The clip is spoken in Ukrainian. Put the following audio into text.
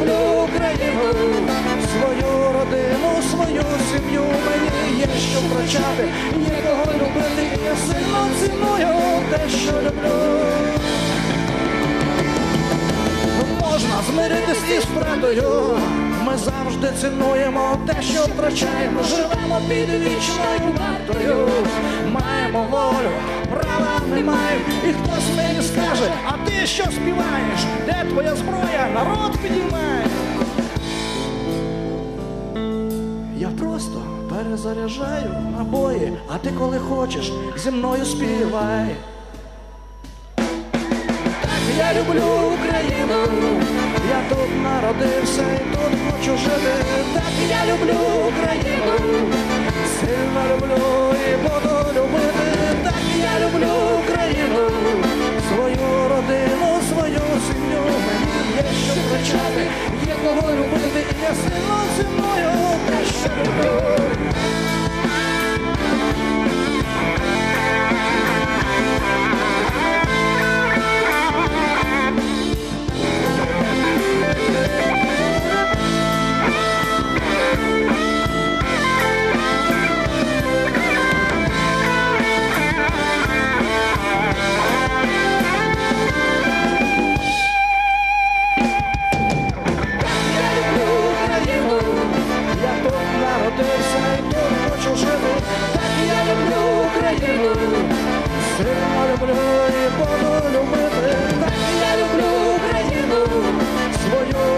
люблю Україну, свою родину, свою сім'ю. Мені є що втрачати, є кого любити. Я сильно ціную те, що люблю. Можна змиритися із правдою. Ми завжди цінуємо те, що втрачаємо. Живемо під вічною вартою. Маємо волю, права. І хтось мені скаже, а ти що співаєш? Де твоя зброя? Народ підіймає. Я просто перезаряджаю набої, а ти коли хочеш, зі мною співай. Так я люблю Україну, я тут народився і тут свое